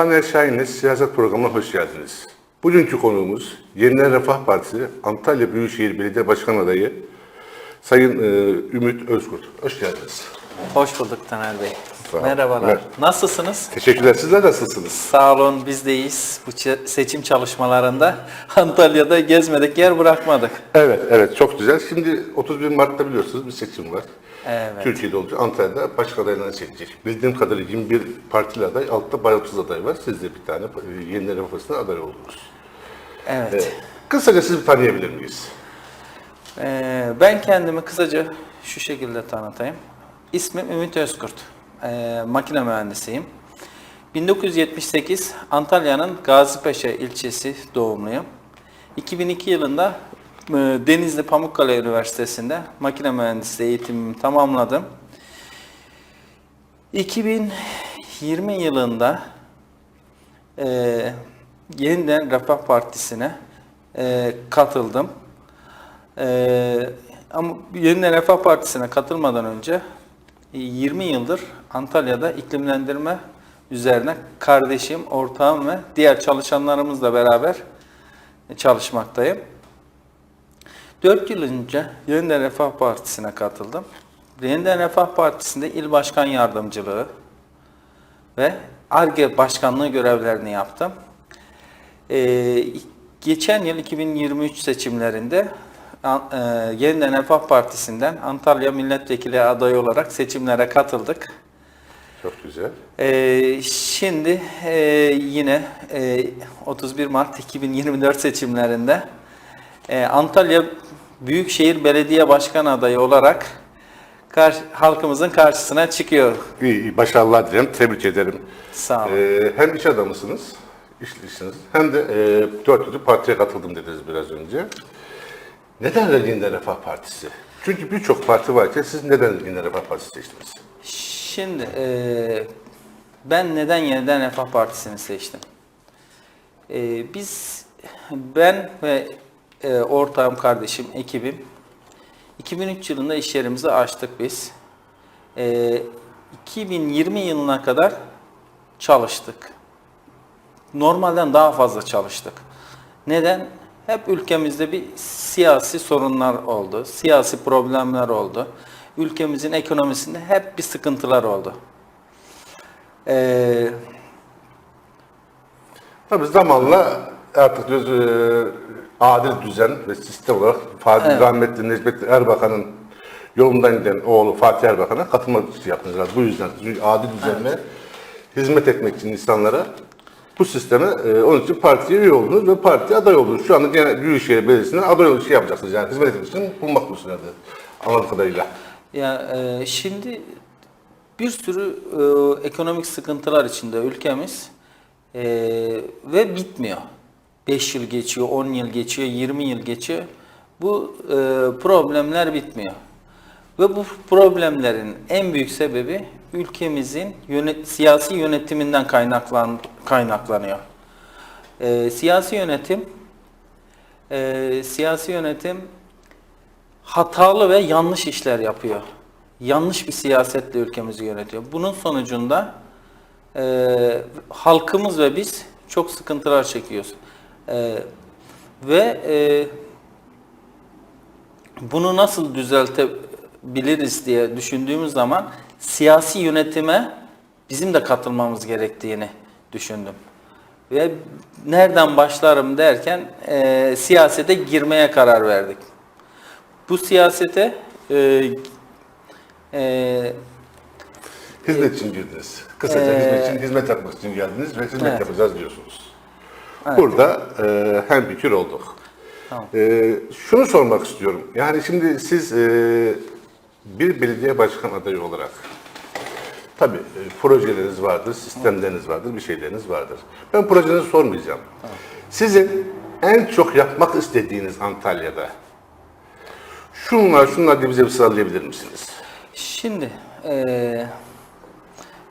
Taner Şahin'le siyaset programına hoş geldiniz. Bugünkü konuğumuz Yeniden Refah Partisi Antalya Büyükşehir Belediye Başkan Adayı Sayın e, Ümit Özkurt. Hoş geldiniz. Hoş bulduk Taner Bey. Merhabalar. Mer- Nasılsınız? Teşekkürler. Sizler nasılsınız? Sağ olun biz de iyiyiz. Bu seçim çalışmalarında Antalya'da gezmedik yer bırakmadık. Evet, evet çok güzel. Şimdi 31 Mart'ta biliyorsunuz bir seçim var. Evet. Türkiye'de olacak. Antalya'da başkan adaylarını seçecek. Bildiğim kadarıyla 21 partili aday, altta bağımsız aday var. Siz de bir tane e, Yeniden Refah Partisi'ne aday oldunuz. Evet. Kısaca sizi tanıyabilir miyiz? Ee, ben kendimi kısaca şu şekilde tanıtayım. İsmim Ümit Özkurt. Ee, makine mühendisiyim. 1978 Antalya'nın Gazipaşa ilçesi doğumluyum. 2002 yılında Denizli Pamukkale Üniversitesi'nde makine mühendisliği eğitimimi tamamladım. 2020 yılında e, yeniden Refah Partisi'ne e, katıldım. E, ama yeniden Refah Partisi'ne katılmadan önce e, 20 yıldır Antalya'da iklimlendirme üzerine kardeşim, ortağım ve diğer çalışanlarımızla beraber çalışmaktayım. 4 yıl önce Yeniden Refah Partisi'ne katıldım. Yeniden Refah Partisi'nde il başkan yardımcılığı ve ARGE başkanlığı görevlerini yaptım. Ee, geçen yıl 2023 seçimlerinde e, Yeniden Refah Partisi'nden Antalya Milletvekili adayı olarak seçimlere katıldık. Çok güzel. Ee, şimdi e, yine e, 31 Mart 2024 seçimlerinde e, Antalya Büyükşehir Belediye Başkan adayı olarak kar- halkımızın karşısına çıkıyor. İyi, iyi, başarılar dilerim. Tebrik ederim. Sağ olun. Ee, hem iş adamısınız, işlisiniz, hem de e, dört yıldır partiye katıldım dediniz biraz önce. Neden Yeniden Refah Partisi? Çünkü birçok parti varken siz neden Yeniden Refah Partisi seçtiniz? Şimdi e, ben neden yeniden Refah Partisi'ni seçtim? E, biz, ben ve e, ortağım, kardeşim, ekibim 2003 yılında iş yerimizi açtık biz. E, 2020 yılına kadar çalıştık. Normalden daha fazla çalıştık. Neden? Hep ülkemizde bir siyasi sorunlar oldu, siyasi problemler oldu. Ülkemizin ekonomisinde hep bir sıkıntılar oldu. Ee, Tabii zamanla artık e, adil düzen ve sistem olarak Fatih Evet. rahmetli Necmettin Erbakan'ın yolundan giden oğlu Fatih Erbakan'a yaptınız. herhalde. Bu yüzden adil düzenle hizmet etmek için insanlara bu sisteme e, onun için partiye üye oldunuz ve partiye aday oldunuz. Şu anda gene Büyükşehir Belediyesi'ne aday olup şey yapacaksınız yani hizmet etmek için bulmak mısınız anladığım kadarıyla. ya e, şimdi bir sürü e, ekonomik sıkıntılar içinde ülkemiz e, ve bitmiyor. 5 yıl geçiyor, 10 yıl geçiyor, 20 yıl geçiyor. Bu e, problemler bitmiyor. Ve bu problemlerin en büyük sebebi ülkemizin yönet, siyasi yönetiminden kaynaklan, kaynaklanıyor. E, siyasi yönetim e, siyasi yönetim hatalı ve yanlış işler yapıyor. Yanlış bir siyasetle ülkemizi yönetiyor. Bunun sonucunda e, halkımız ve biz çok sıkıntılar çekiyoruz. E, ve e, bunu nasıl düzeltebiliriz diye düşündüğümüz zaman siyasi yönetime bizim de katılmamız gerektiğini düşündüm. Ve nereden başlarım derken e, siyasete girmeye karar verdik. Bu siyasete e, e, Hizmet için girdiniz. Kısaca hizmet için hizmet yapmak için geldiniz ve hizmet Evet. yapacağız diyorsunuz. Burada e, hem fikir olduk. Tamam. E, şunu sormak istiyorum. Yani şimdi siz e, bir belediye başkan adayı olarak tabii e, projeleriniz vardır, sistemleriniz vardır, bir şeyleriniz vardır. Ben projenizi sormayacağım. Sizin en çok yapmak istediğiniz Antalya'da şunlar şunlar diye bize bir sıralayabilir misiniz? Şimdi eee,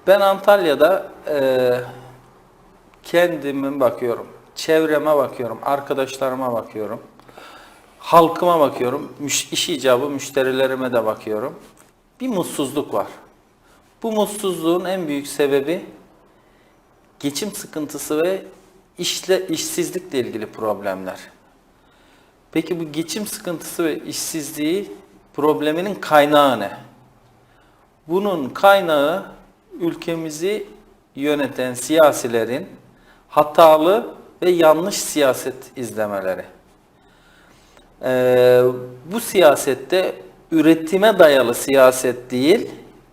ben Antalya'da eee kendime bakıyorum, çevreme bakıyorum, arkadaşlarıma bakıyorum, halkıma bakıyorum, iş icabı müşterilerime de bakıyorum. Bir mutsuzluk var. Bu mutsuzluğun en büyük sebebi geçim sıkıntısı ve işle işsizlikle ilgili problemler. Peki bu geçim sıkıntısı ve işsizliği probleminin kaynağı ne? Bunun kaynağı ülkemizi yöneten siyasilerin hatalı ve yanlış siyaset izlemeleri. Ee, bu siyasette üretime dayalı siyaset değil,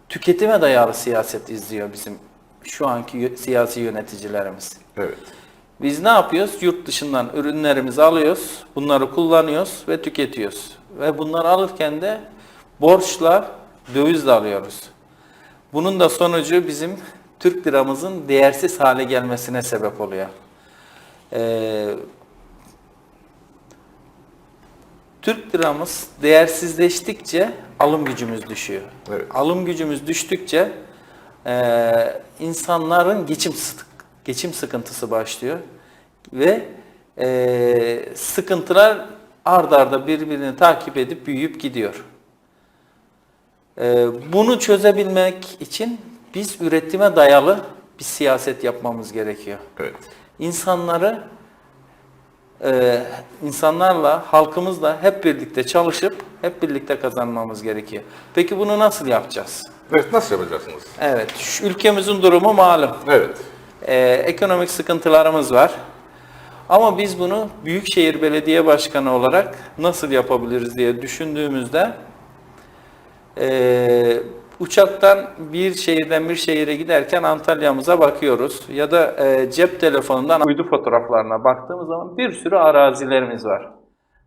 tüketime dayalı siyaset izliyor bizim şu anki siyasi yöneticilerimiz. Evet. Biz ne yapıyoruz? Yurt dışından ürünlerimizi alıyoruz, bunları kullanıyoruz ve tüketiyoruz. Ve bunları alırken de borçla, dövizle alıyoruz. Bunun da sonucu bizim Türk liramızın değersiz hale gelmesine sebep oluyor. Ee, Türk liramız değersizleştikçe alım gücümüz düşüyor. Evet. Alım gücümüz düştükçe eee, insanların geçim geçim sıkıntısı başlıyor ve eee, sıkıntılar ard arda birbirini takip edip büyüyüp gidiyor. Eee, bunu çözebilmek için biz üretime dayalı bir siyaset yapmamız gerekiyor Evet. İnsanları e, insanlarla, halkımızla hep birlikte çalışıp hep birlikte kazanmamız gerekiyor. Peki bunu nasıl yapacağız? Evet, nasıl yapacaksınız? Evet, şu ülkemizin durumu malum. Evet. E, ekonomik sıkıntılarımız var. Ama biz bunu Büyükşehir Belediye Başkanı olarak nasıl yapabiliriz diye düşündüğümüzde e, uçaktan bir şehirden bir şehire giderken Antalya'mıza bakıyoruz. Ya da e, cep telefonundan uydu fotoğraflarına baktığımız zaman bir sürü arazilerimiz var.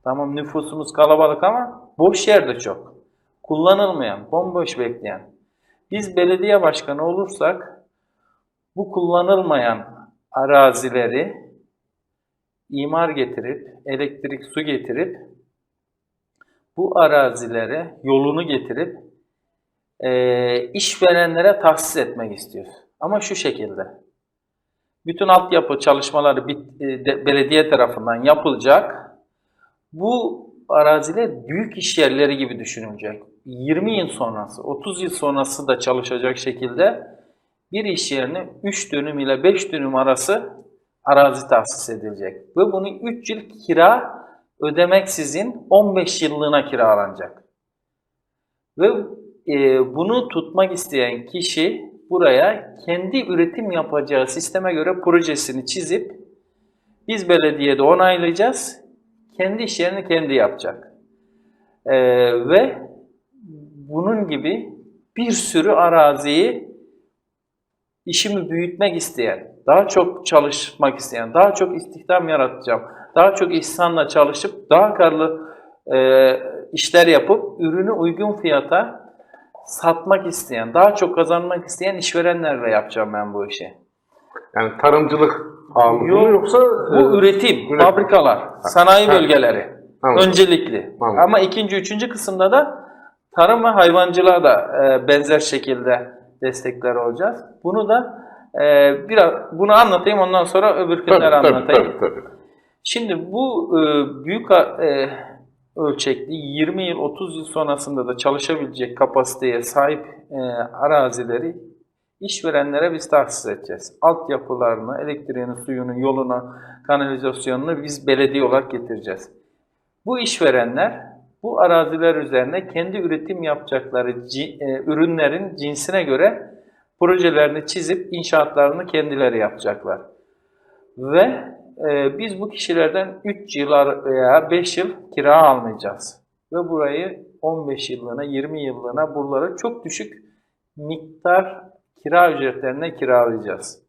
Tamam nüfusumuz kalabalık ama boş yer de çok. Kullanılmayan, bomboş bekleyen. Biz belediye başkanı olursak bu kullanılmayan arazileri imar getirip, elektrik, su getirip bu arazilere yolunu getirip e, işverenlere tahsis etmek istiyoruz. Ama şu şekilde. Bütün altyapı çalışmaları bit- e, de- belediye tarafından yapılacak. Bu araziler büyük iş yerleri gibi düşünülecek. 20 yıl sonrası, 30 yıl sonrası da çalışacak şekilde bir iş yerine 3 dönüm ile 5 dönüm arası arazi tahsis edilecek. Ve bunu 3 yıl kira ödemeksizin 15 yıllığına kiralanacak. Ve e, bunu tutmak isteyen kişi buraya kendi üretim yapacağı sisteme göre projesini çizip biz belediyede onaylayacağız. Kendi iş yerini kendi yapacak. E, ve bunun gibi bir sürü araziyi işimi büyütmek isteyen, daha çok çalışmak isteyen, daha çok istihdam yaratacağım, daha çok insanla çalışıp daha karlı e, işler yapıp ürünü uygun fiyata satmak isteyen, daha çok kazanmak isteyen işverenlerle yapacağım ben bu işi. Yani tarımcılık ağırlıklı Yok, yoksa Bu e, üretim, üretim. fabrikalar, sanayi Ha. bölgeleri Anladım. öncelikli. Anladım. Ama ikinci, üçüncü kısımda da tarım ve hayvancılığa da e, benzer şekilde destekler olacağız. Bunu da e, biraz bunu anlatayım ondan sonra öbür tabii, günler tabii, anlatayım. tabii, tabii. Şimdi bu e, büyük e, ölçekli 20 yıl 30 yıl sonrasında da çalışabilecek kapasiteye sahip e, arazileri işverenlere biz tahsis edeceğiz. Altyapılarını, elektriğini, suyunu, yolunu, kanalizasyonunu biz belediye olarak getireceğiz. Bu işverenler bu araziler üzerine kendi üretim yapacakları e, ürünlerin cinsine göre projelerini çizip inşaatlarını kendileri yapacaklar. Ve e, biz bu kişilerden 3 yıl ar- veya 5 yıl kira almayacağız. Ve burayı 15 yıllığına, 20 yıllığına buraları çok düşük miktar kira ücretlerine kiralayacağız.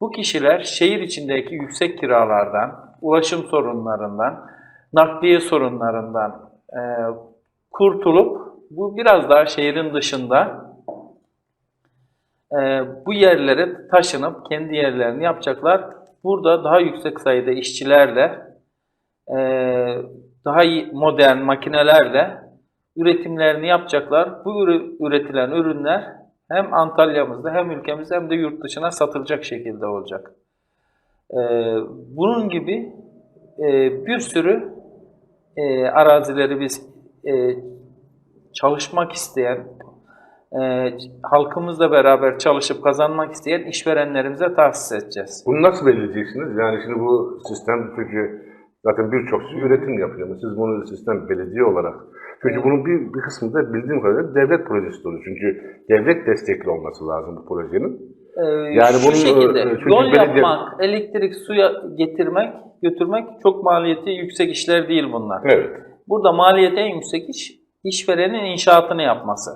Bu kişiler şehir içindeki yüksek kiralardan, ulaşım sorunlarından, nakliye sorunlarından e, kurtulup bu biraz daha şehrin dışında e, bu yerlere taşınıp kendi yerlerini yapacaklar. Burada daha yüksek sayıda işçilerle, e, daha iyi modern makinelerle üretimlerini yapacaklar. Bu üretilen ürünler hem Antalya'mızda hem ülkemizde hem de yurt dışına satılacak şekilde olacak. E, bunun gibi e, bir sürü arazileri biz çalışmak isteyen, e, halkımızla beraber çalışıp kazanmak isteyen işverenlerimize tahsis edeceğiz. Bunu nasıl belirleyeceksiniz? Yani şimdi bu sistem çünkü zaten birçok üretim yapıyor. Siz bunu sistem belediye olarak çünkü bunun bir, bir kısmı da bildiğim kadarıyla devlet projesi oluyor. Çünkü devlet destekli olması lazım bu projenin. Ee, Yani şu bunu, şekilde e, çünkü yol belediye- yapmak, elektrik, suya getirmek, götürmek çok maliyeti yüksek işler değil bunlar. Evet. Burada maliyeti en yüksek iş işverenin inşaatını yapması.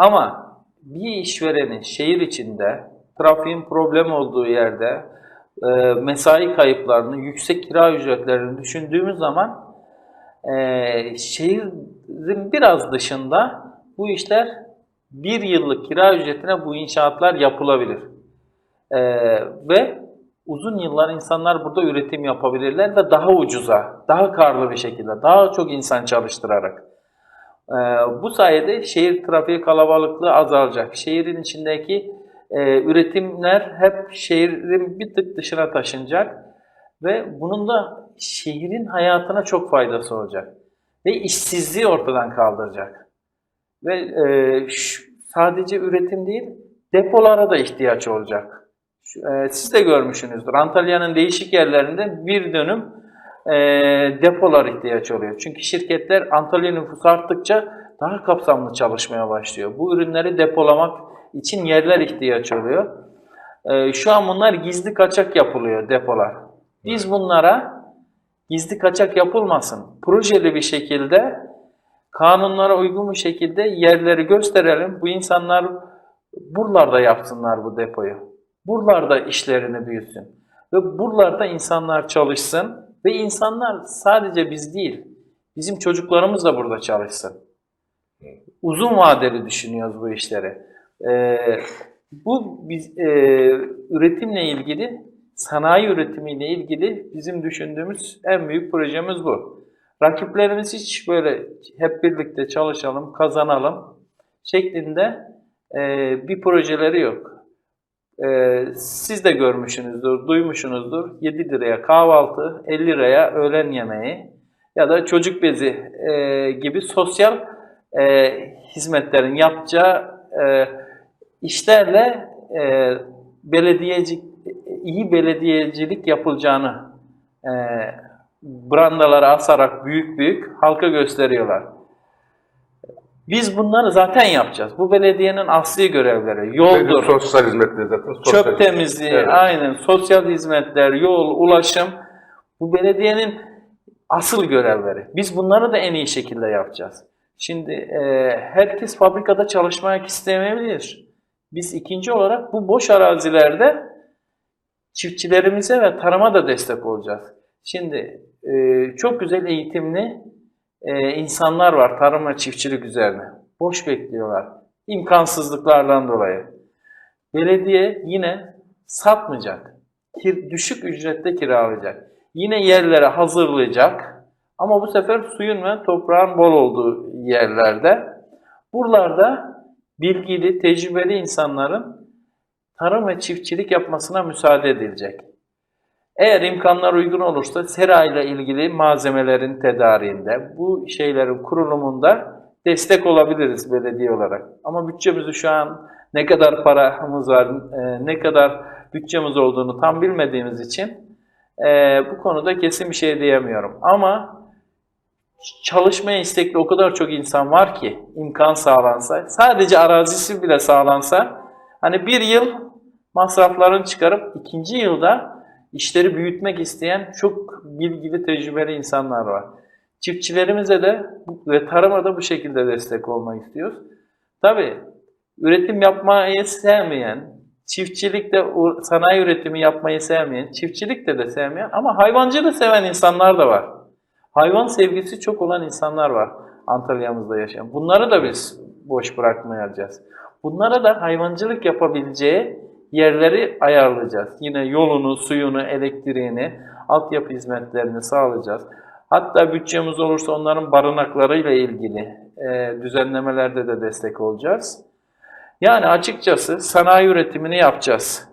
Ama bir işverenin şehir içinde trafiğin problem olduğu yerde e, mesai kayıplarını, yüksek kira ücretlerini düşündüğümüz zaman e, şehrin biraz dışında bu işler bir yıllık kira ücretine bu inşaatlar yapılabilir. E, ve uzun yıllar insanlar burada üretim yapabilirler ve daha ucuza, daha karlı bir şekilde, daha çok insan çalıştırarak. Ee, bu sayede şehir trafiği kalabalıklığı azalacak. Şehrin içindeki e, üretimler hep şehrin bir tık dışına taşınacak ve bunun da şehrin hayatına çok faydası olacak. Ve işsizliği ortadan kaldıracak. Ve e, şu- sadece üretim değil, depolara da ihtiyaç olacak. E, siz de görmüşsünüzdür. Antalya'nın değişik yerlerinde bir dönüm e, depolar ihtiyaç oluyor. Çünkü şirketler Antalya nüfusu arttıkça daha kapsamlı çalışmaya başlıyor. Bu ürünleri depolamak için yerler ihtiyaç oluyor. E, şu an bunlar gizli kaçak yapılıyor depolar. Biz bunlara gizli kaçak yapılmasın. Projeli bir şekilde kanunlara uygun bir şekilde yerleri gösterelim. Bu insanlar buralarda yapsınlar bu depoyu. Buralarda işlerini büyütsün. Ve buralarda insanlar çalışsın. Ve insanlar sadece biz değil, bizim çocuklarımız da burada çalışsın. Uzun vadeli düşünüyoruz bu işleri. Ee, bu biz, e, üretimle ilgili, sanayi üretimiyle ilgili bizim düşündüğümüz en büyük projemiz bu. Rakiplerimiz hiç böyle hep birlikte çalışalım, kazanalım şeklinde e, bir projeleri yok. Ee, siz de görmüşsünüzdür, duymuşsunuzdur. 7 liraya kahvaltı, 50 liraya öğlen yemeği ya da çocuk bezi e, gibi sosyal e, hizmetlerin yapacağı e, işlerle e, belediyeci, iyi belediyecilik yapılacağını e, brandalara asarak büyük büyük halka gösteriyorlar. Biz bunları zaten yapacağız. Bu belediyenin asli görevleri. Yoldur, Benim sosyal hizmetleri zaten sosyal çöp temizliği, Evet. aynen sosyal hizmetler, yol, ulaşım bu belediyenin asıl görevleri. Biz bunları da en iyi şekilde yapacağız. Şimdi e, herkes fabrikada çalışmak istemeyebilir. Biz ikinci olarak bu boş arazilerde çiftçilerimize ve tarıma da destek olacağız. Şimdi e, çok güzel eğitimli e, insanlar var tarım ve çiftçilik üzerine. Boş bekliyorlar. İmkansızlıklardan dolayı. Belediye yine satmayacak. Kir, düşük ücrette kiralayacak. Yine yerlere hazırlayacak. Ama bu sefer suyun ve toprağın bol olduğu yerlerde. Buralarda bilgili, tecrübeli insanların tarım ve çiftçilik yapmasına müsaade edilecek. Eğer imkanlar uygun olursa sera ile ilgili malzemelerin tedariğinde, bu şeylerin kurulumunda destek olabiliriz belediye olarak. Ama bütçemizi şu an ne kadar paramız var, e, ne kadar bütçemiz olduğunu tam bilmediğimiz için e, bu konuda kesin bir şey diyemiyorum. Ama çalışmaya istekli o kadar çok insan var ki imkan sağlansa, sadece arazisi bile sağlansa, hani bir yıl masraflarını çıkarıp ikinci yılda işleri büyütmek isteyen çok bilgili, tecrübeli insanlar var. Çiftçilerimize de ve tarıma da bu şekilde destek olmak istiyoruz. Tabii üretim yapmayı sevmeyen, çiftçilikte sanayi üretimi yapmayı sevmeyen, çiftçilikte de sevmeyen ama hayvancılığı seven insanlar da var. Hayvan sevgisi çok olan insanlar var Antalya'mızda yaşayan. Bunları da biz boş bırakmayacağız. Bunlara da hayvancılık yapabileceği yerleri ayarlayacağız. Yine yolunu, suyunu, elektriğini, altyapı hizmetlerini sağlayacağız. Hatta bütçemiz olursa onların barınaklarıyla ilgili e, düzenlemelerde de destek olacağız. Yani açıkçası sanayi üretimini yapacağız.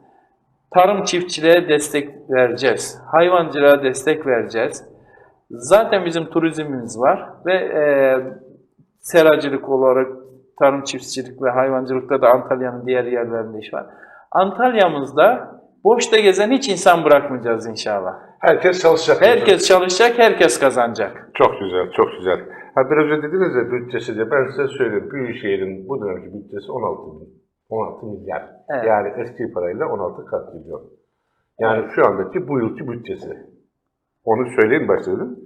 Tarım çiftçiliğe destek vereceğiz. Hayvancılığa destek vereceğiz. Zaten bizim turizmimiz var ve e, seracılık olarak tarım çiftçilik ve hayvancılıkta da Antalya'nın diğer yerlerinde iş var. Antalya'mızda boşta gezen hiç insan bırakmayacağız inşallah. Herkes çalışacak. Herkes çalışacak, herkes kazanacak. Çok güzel, çok güzel. Ha biraz önce dediniz ya bütçesi diye ben size söyleyeyim. Büyükşehir'in bu dönemki bütçesi 16 bin. 16 milyar. Evet. Yani eski parayla 16 kat milyon. Yani şu andaki bu yılki bütçesi. Onu söyleyin başladım.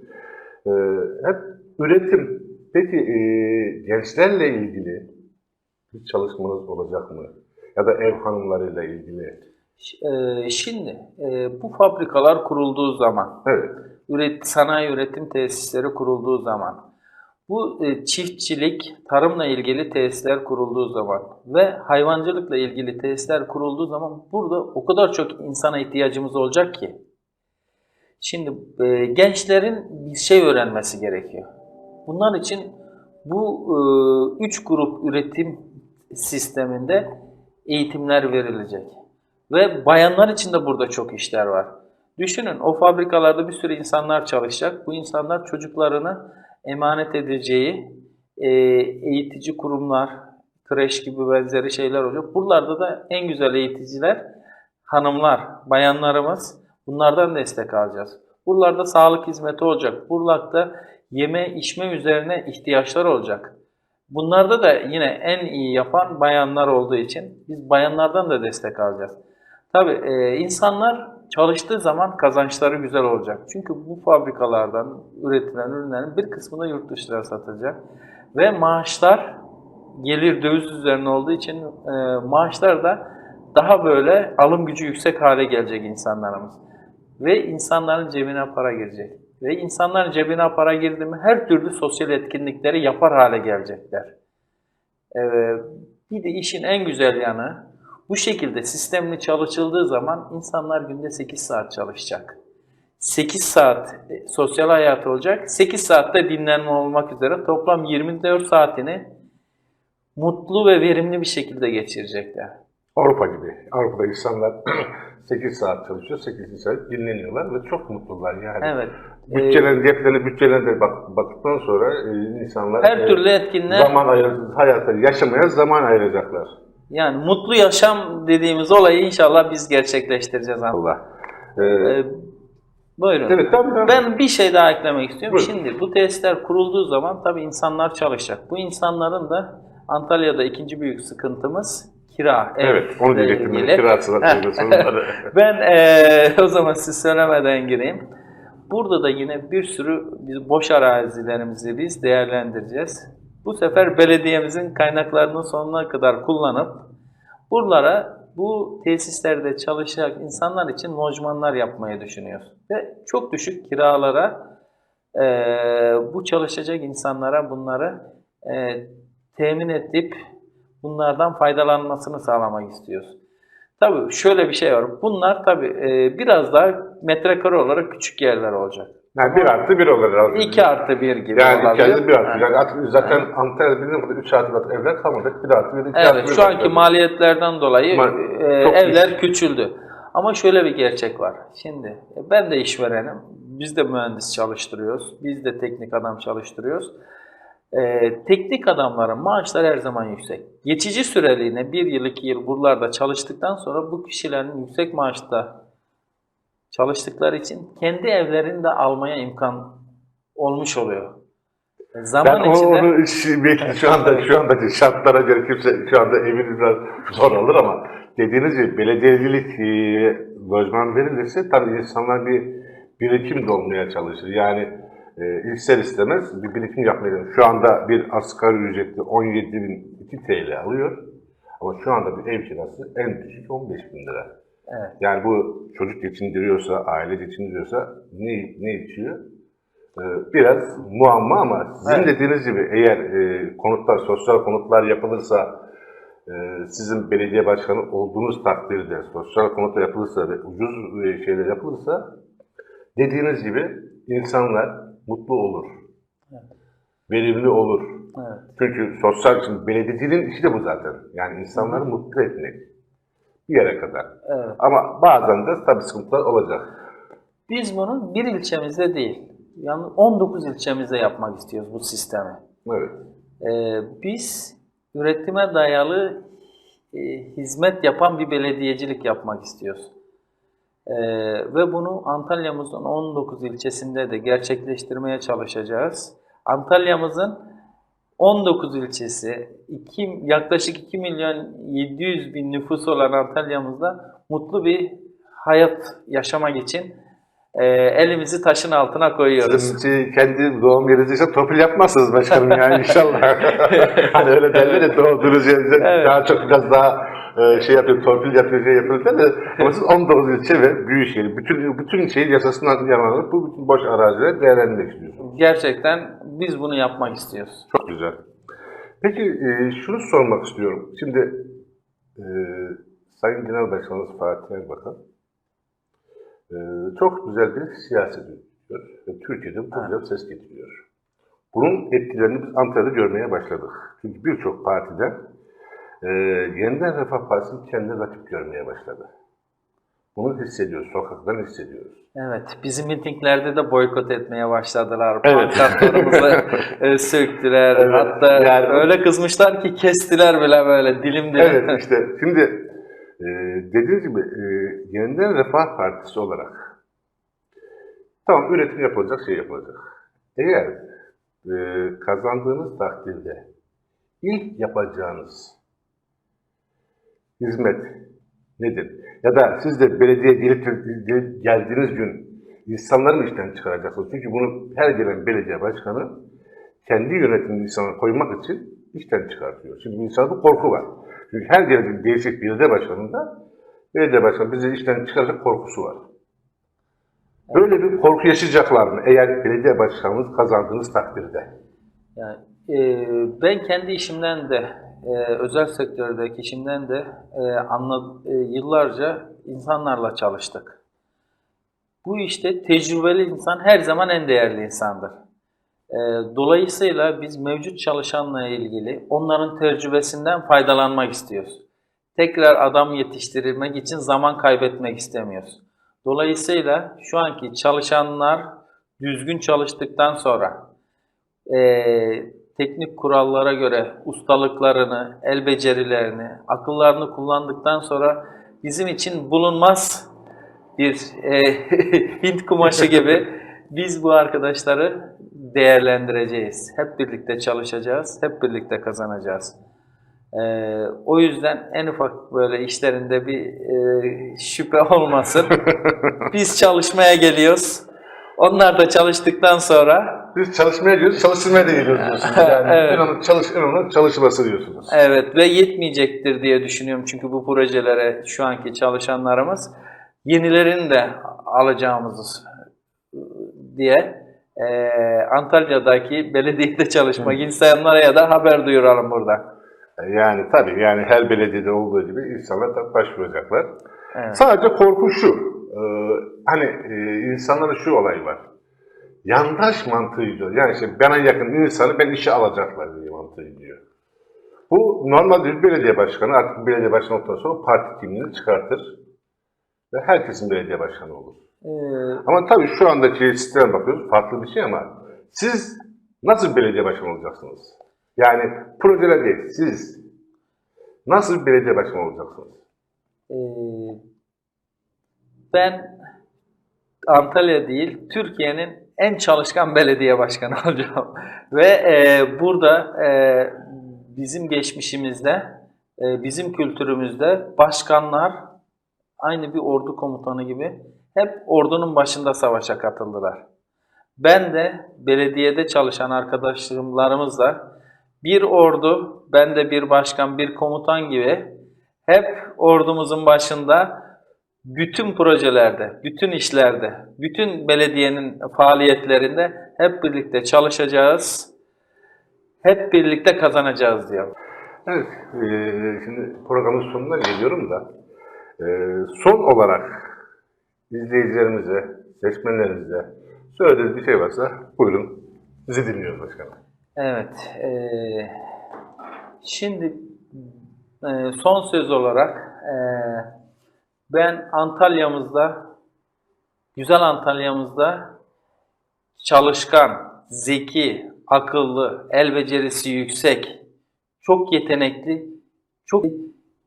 Ee, hep üretim. Peki e, gençlerle ilgili bir çalışmanız olacak mı? Ya da ev hanımlarıyla ilgili. E, Şimdi e, bu fabrikalar kurulduğu zaman, Evet. üret, sanayi üretim tesisleri kurulduğu zaman, bu e, çiftçilik, tarımla ilgili tesisler kurulduğu zaman ve hayvancılıkla ilgili tesisler kurulduğu zaman burada o kadar çok insana ihtiyacımız olacak ki. Şimdi gençlerin bir şey öğrenmesi gerekiyor. Bunlar için bu üç grup üretim sisteminde eğitimler verilecek. Ve bayanlar için de burada çok işler var. Düşünün o fabrikalarda bir sürü insanlar çalışacak. Bu insanlar çocuklarını emanet edeceği e, eğitici kurumlar, kreş gibi benzeri şeyler olacak. Buralarda da en güzel eğiticiler hanımlar, bayanlarımız bunlardan destek alacağız. Buralarda sağlık hizmeti olacak. Buralarda yeme içme üzerine ihtiyaçlar olacak. Bunlarda da yine en iyi yapan bayanlar olduğu için biz bayanlardan da destek alacağız. Tabii e, insanlar çalıştığı zaman kazançları güzel olacak. Çünkü bu fabrikalardan üretilen ürünlerin bir kısmı da yurt dışına satılacak. Ve maaşlar gelir döviz üzerine olduğu için e, maaşlar da daha böyle alım gücü yüksek hale gelecek insanlarımız. Ve insanların cebine para girecek. Ve insanların cebine para girdi mi her türlü sosyal etkinlikleri yapar hale gelecekler. Ee, bir de işin en güzel yanı bu şekilde sistemli çalışıldığı zaman insanlar günde 8 saat çalışacak. 8 saat e, sosyal hayatı olacak. 8 saatte dinlenme olmak üzere toplam 24 saatini mutlu ve verimli bir şekilde geçirecekler. Avrupa gibi. Avrupa'da insanlar 8 saat çalışıyor, 8 saat dinleniyorlar ve çok mutlular yani. Evet. Ee, Bütçelerin, ceplerine, bütçelerine bak, baktıktan sonra e, insanlar her e, türlü etkinliğe zaman ayır, hayata yaşamaya zaman ayıracaklar. yani mutlu yaşam dediğimiz olayı inşallah biz gerçekleştireceğiz abi. Allah. Ee, Ee, buyurun. evet, tabii, tabii. Ben bir şey daha eklemek istiyorum. Buyurun. Şimdi bu tesisler kurulduğu zaman tabii insanlar çalışacak. Bu insanların da Antalya'da ikinci büyük sıkıntımız kira. evet, onu evle diyecektim. bunları. Ben eee, o zaman siz söylemeden gireyim. Burada da yine bir sürü boş arazilerimizi biz değerlendireceğiz. Bu sefer belediyemizin kaynaklarını sonuna kadar kullanıp buralara bu tesislerde çalışacak insanlar için lojmanlar yapmayı düşünüyoruz. Ve çok düşük kiralara eee, bu çalışacak insanlara bunları eee, temin edip bunlardan faydalanmasını sağlamak istiyoruz. Tabii şöyle bir şey var. Bunlar tabii e, biraz daha metrekare olarak küçük yerler olacak. Yani bir artı bir olur herhalde. 2 artı 1 gibi Yani olabilir. artı bir artı. Evet. Yani artık zaten Antalya'da bildiğim kadarıyla 3 artı bir artı evler kalmadı. Bir artı bir, iki artı Evet, bir şu anki maliyetlerden dolayı Ma- e, evler düşük. küçüldü. Ama şöyle bir gerçek var. Şimdi e, ben de işverenim. Biz de mühendis çalıştırıyoruz. Biz de teknik adam çalıştırıyoruz. E, teknik adamların maaşları her zaman yüksek. Geçici süreliğine bir yıl iki yıl buralarda çalıştıktan sonra bu kişilerin yüksek maaşta çalıştıkları için kendi evlerini de almaya imkan olmuş oluyor. E, Zaman Ben onu, içinde onu belki şu anda şu andaki şartlara göre kimse şu anda evini biraz zor alır ama dediğiniz gibi belediyecilik e, lojman verilirse tabii insanlar bir birikim de olmaya çalışır. Yani e, ister istemez bir birikim yapmaya çalışır. Şu anda bir asgari ücretli 17.002 TL alıyor. Ama şu anda bir ev kirası en düşük 15 bin lira. Evet. Yani bu çocuk geçindiriyorsa, aile geçindiriyorsa ne, ne içiyor? Ee, biraz muamma ama sizin Evet. dediğiniz gibi eğer e, konutlar, sosyal konutlar yapılırsa, e, sizin belediye başkanı olduğunuz takdirde sosyal konutlar yapılırsa ve ucuz e, şeyler yapılırsa dediğiniz gibi insanlar mutlu olur. Verimli olur. evet. Çünkü sosyal, şimdi belediyeciliğin işi de bu zaten. Yani insanları mutlu etmek. Bir yere kadar. Evet. Ama bazen de tabii sıkıntılar olacak. Biz bunu bir ilçemizde değil, yani 19 ilçemizde yapmak istiyoruz bu sistemi. Evet. Ee, biz üretime dayalı e, hizmet yapan bir belediyecilik yapmak istiyoruz. E, ve bunu Antalya'mızın 19 ilçesinde de gerçekleştirmeye çalışacağız. Antalya'mızın 19 ilçesi, iki, yaklaşık 2 milyon 700 bin nüfusu olan Antalya'mızda mutlu bir hayat yaşamak için e, elimizi taşın altına koyuyoruz. Sizin kendi doğum yeriniz ise torpil yapmazsınız başkanım yani inşallah. hani öyle derler ya doğduğunuz yerde Evet. daha çok biraz daha şey yapıyor, torpil yapıyor, şey yapıyor derler. Ama siz 19 ilçe ve Büyükşehir, bütün, bütün şehir yasasından yararlanıp bu bütün boş arazileri değerlendirmek istiyorsunuz. Gerçekten biz bunu yapmak istiyoruz. Çok güzel. Peki e, şunu sormak istiyorum. Şimdi e, Sayın Genel Başkanımız Fatih Erbakan e, çok güzel bir siyaset yürütüyor ve Türkiye'de bu güzel ses getiriyor. Bunun etkilerini biz Antalya'da görmeye başladık. Çünkü birçok partiden e, yeniden Refah Partisi kendine rakip görmeye başladı. Bunu hissediyoruz, sokaktan hissediyoruz. Evet, bizim mitinglerde de boykot etmeye başladılar. Evet. Pankartlarımızı e, söktüler. Evet, Hatta yani- öyle kızmışlar ki kestiler bile böyle dilim dilim. Evet işte şimdi e, dediğiniz gibi e, yeniden Refah Partisi olarak tamam üretim yapılacak şey yapılacak. Eğer e, kazandığınız takdirde ilk yapacağınız hizmet nedir? Ya da siz de belediye gelip geldiğiniz gün insanları mı işten çıkaracaksınız? Çünkü bunu her gelen belediye başkanı kendi yönetimini insana koymak için işten çıkartıyor. Şimdi insanda korku var. Çünkü her gelen değişik belediye başkanında belediye başkanı bizi işten çıkaracak korkusu var. Böyle bir korku yaşayacaklar mı eğer belediye başkanınız kazandığınız takdirde? Yani, e, ben kendi işimden de, e, özel sektördeki işimden de e, anla, e, yıllarca insanlarla çalıştık. Bu işte tecrübeli insan her zaman en değerli insandır. E, dolayısıyla biz mevcut çalışanla ilgili onların tecrübesinden faydalanmak istiyoruz. Tekrar adam yetiştirmek için zaman kaybetmek istemiyoruz. Dolayısıyla şu anki çalışanlar düzgün çalıştıktan sonra eee, teknik kurallara göre ustalıklarını, el becerilerini, akıllarını kullandıktan sonra bizim için bulunmaz bir eee, Hint kumaşı gibi biz bu arkadaşları değerlendireceğiz. Hep birlikte çalışacağız, hep birlikte kazanacağız. Eee, o yüzden en ufak böyle işlerinde bir eee, şüphe olmasın. Biz çalışmaya geliyoruz. Onlar da çalıştıktan sonra Biz çalışmaya gidiyoruz, çalıştırmaya da geliyoruz diyorsunuz. Yani Evet. önemli, çalış, çalışması diyorsunuz. Evet ve yetmeyecektir diye düşünüyorum çünkü bu projelere şu anki çalışanlarımız yenilerini de alacağımız diye eee, Antalya'daki belediyede çalışmak isteyenlere da haber duyuralım burada. Yani tabii yani her belediyede olduğu gibi insanlar da başvuracaklar. Evet. Sadece korku şu, e, hani e, insanların şu olayı var. Yandaş mantığı diyor. Yani işte bana yakın insanı ben işe alacaklar diye mantığı diyor. Bu normalde bir belediye başkanı artık belediye başkanı olduktan sonra parti kimliğini çıkartır. Ve herkesin belediye başkanı olur. Eee, Ama tabii şu andaki sisteme bakıyoruz farklı bir şey ama siz nasıl belediye başkanı olacaksınız? Yani projeler değil, siz nasıl belediye başkanı olacaksınız? Ee, ben Antalya değil, Türkiye'nin en çalışkan belediye başkanı olacağım. Ve e, burada e, bizim geçmişimizde, e, bizim kültürümüzde başkanlar aynı bir ordu komutanı gibi hep ordunun başında savaşa katıldılar. Ben de belediyede çalışan arkadaşlarımızla bir ordu, ben de bir başkan, bir komutan gibi hep ordumuzun başında bütün projelerde, bütün işlerde, bütün belediyenin faaliyetlerinde hep birlikte çalışacağız. Hep birlikte kazanacağız diyor. Evet, eee, şimdi programın sonuna geliyorum da eee, son olarak izleyicilerimize, seçmenlerimize söylediğiniz bir şey varsa buyurun. Sizi dinliyoruz başkanım. Evet. eee, şimdi eee, son söz olarak eee, ben Antalya'mızda, güzel Antalya'mızda çalışkan, zeki, akıllı, el becerisi yüksek, çok yetenekli, çok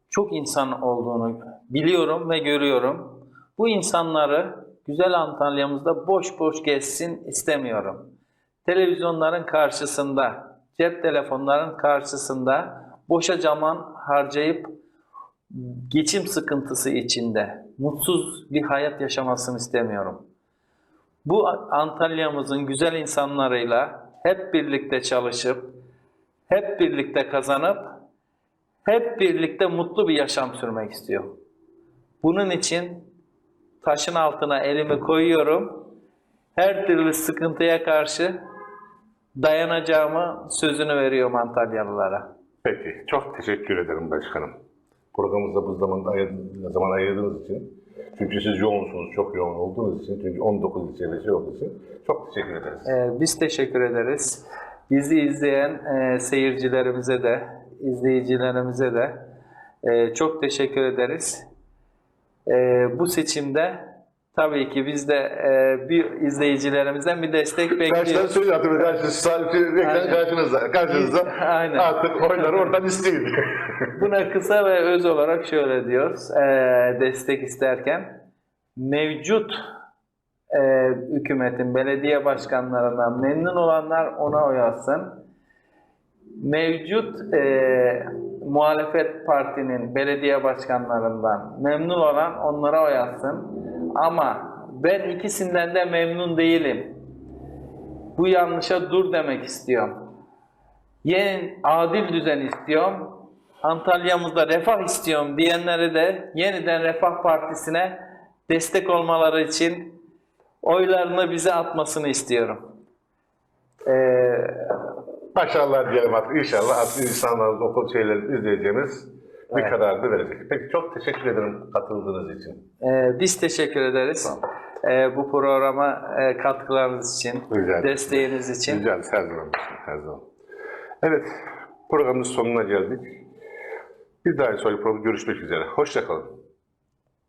çok insan olduğunu biliyorum ve görüyorum. Bu insanları güzel Antalya'mızda boş boş gezsin istemiyorum. Televizyonların karşısında, cep telefonların karşısında boşa zaman harcayıp geçim sıkıntısı içinde mutsuz bir hayat yaşamasını istemiyorum. Bu Antalya'mızın güzel insanlarıyla hep birlikte çalışıp, hep birlikte kazanıp, hep birlikte mutlu bir yaşam sürmek istiyorum. Bunun için taşın altına elimi koyuyorum. Her türlü sıkıntıya karşı dayanacağımı sözünü veriyorum Antalyalılara. Peki, çok teşekkür ederim başkanım. Programımızda bu zamanda ayırdığınız, zaman ayırdığınız için. Çünkü siz yoğunsunuz, çok yoğun olduğunuz için. Çünkü 19 ilçe ve şey olduğu için. Çok teşekkür ederiz. Ee, biz teşekkür ederiz. Bizi izleyen e, seyircilerimize de, izleyicilerimize de e, çok teşekkür ederiz. E, bu seçimde tabii ki biz de e, bir izleyicilerimizden bir destek Karşıdan bekliyoruz. söylüyor artık karşınızda, reklam Aynen. karşınızda, karşınızda Aynen. artık oyları oradan isteyin. Buna kısa ve öz olarak şöyle diyoruz e, destek isterken mevcut e, hükümetin belediye başkanlarından memnun olanlar ona oy atsın. Mevcut e, muhalefet partinin belediye başkanlarından memnun olan onlara oy atsın. Ama ben ikisinden de memnun değilim. Bu yanlışa dur demek istiyorum. Yeni adil düzen istiyorum. Antalya'mızda refah istiyorum diyenleri de yeniden Refah Partisi'ne destek olmaları için oylarını bize atmasını istiyorum. Ee, Maşallah diyelim artık inşallah artık insanların okul şeyleri izleyeceğimiz bir Evet. karar da verecek. Peki çok teşekkür ederim katıldığınız için. e, biz teşekkür ederiz. E, bu programa e, katkılarınız için, Rica ederim. desteğiniz için. Rica ederiz her zaman. Her zaman. Evet, programımızın sonuna geldik. Bir daha sonraki programda görüşmek üzere. Hoşçakalın.